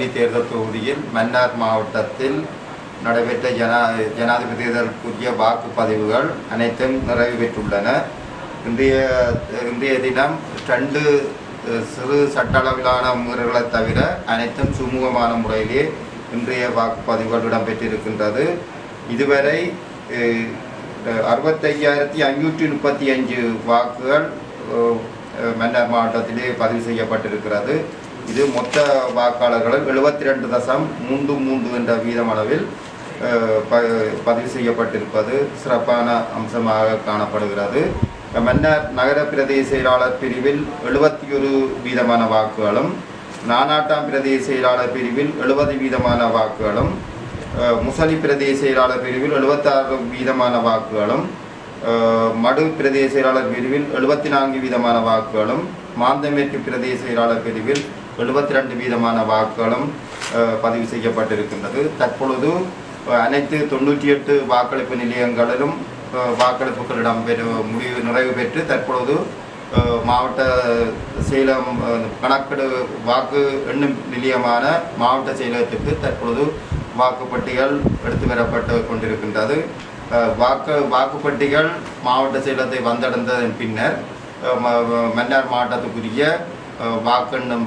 கண்டி தேர்தல் தொகுதியில் மன்னார் மாவட்டத்தில் நடைபெற்ற ஜனா ஜனாதிபதி தேர்தலுக்குரிய வாக்குப்பதிவுகள் அனைத்தும் நிறைவு பெற்றுள்ளன. இன்றைய இன்றைய தினம் ரெண்டு சிறு சட்ட அளவிலான முறைகளை தவிர அனைத்தும் சுமூகமான முறையிலே இன்றைய வாக்குப்பதிவுகள் இடம்பெற்றிருக்கின்றது. இதுவரை அறுபத்தையாயிரத்தி ஐநூற்றி முப்பத்தி அஞ்சு வாக்குகள் மன்னர் மாவட்டத்திலே பதிவு செய்யப்பட்டிருக்கிறது. இது மொத்த வாக்காளர்களும் எழுபத்தி ரெண்டு தசம் மூன்று மூன்று என்ற வீதமளவில் ப- பதிவு செய்யப்பட்டிருப்பது சிறப்பான அம்சமாக காணப்படுகிறது. மன்னர் நகர பிரதேச செயலாளர் பிரிவில் எழுபத்தி ஒரு வீதமான வாக்குகளும் நானாட்டாம் பிரதேச செயலாளர் பிரிவில் எழுபது வீதமான வாக்குகளும் முசலி பிரதேச செயலாளர் பிரிவில் எழுபத்தாறு வீதமான வாக்குகளும் மடு பிரதேச செயலாளர் பிரிவில் எழுபத்தி நான்கு வீதமான வாக்குகளும் மாந்தமேற்கு பிரதேச செயலாளர் பிரிவில் எழுபத்தி ரெண்டு வீதமான வாக்குகளும் பதிவு செய்யப்பட்டிருக்கின்றது. தற்பொழுது அனைத்து தொண்ணூற்றி எட்டு வாக்களிப்பு நிலையங்களிலும் வாக்களிப்புகள் இடம்பெறு முடிவு நிறைவு பெற்று தற்பொழுது மாவட்ட சேலம் கணக்கெடு வாக்கு எண்ணும் நிலையமான மாவட்ட செயலகத்துக்கு தற்பொழுது வாக்குப்பட்டிகள் எடுத்து வரப்பட்டு கொண்டிருக்கின்றது. வாக்கு வாக்குப்பட்டிகள் மாவட்ட செயலகத்தை வந்தடைந்ததன் பின்னர் மன்னார் மாவட்டத்துக்குரிய வாக்கெண்ணும்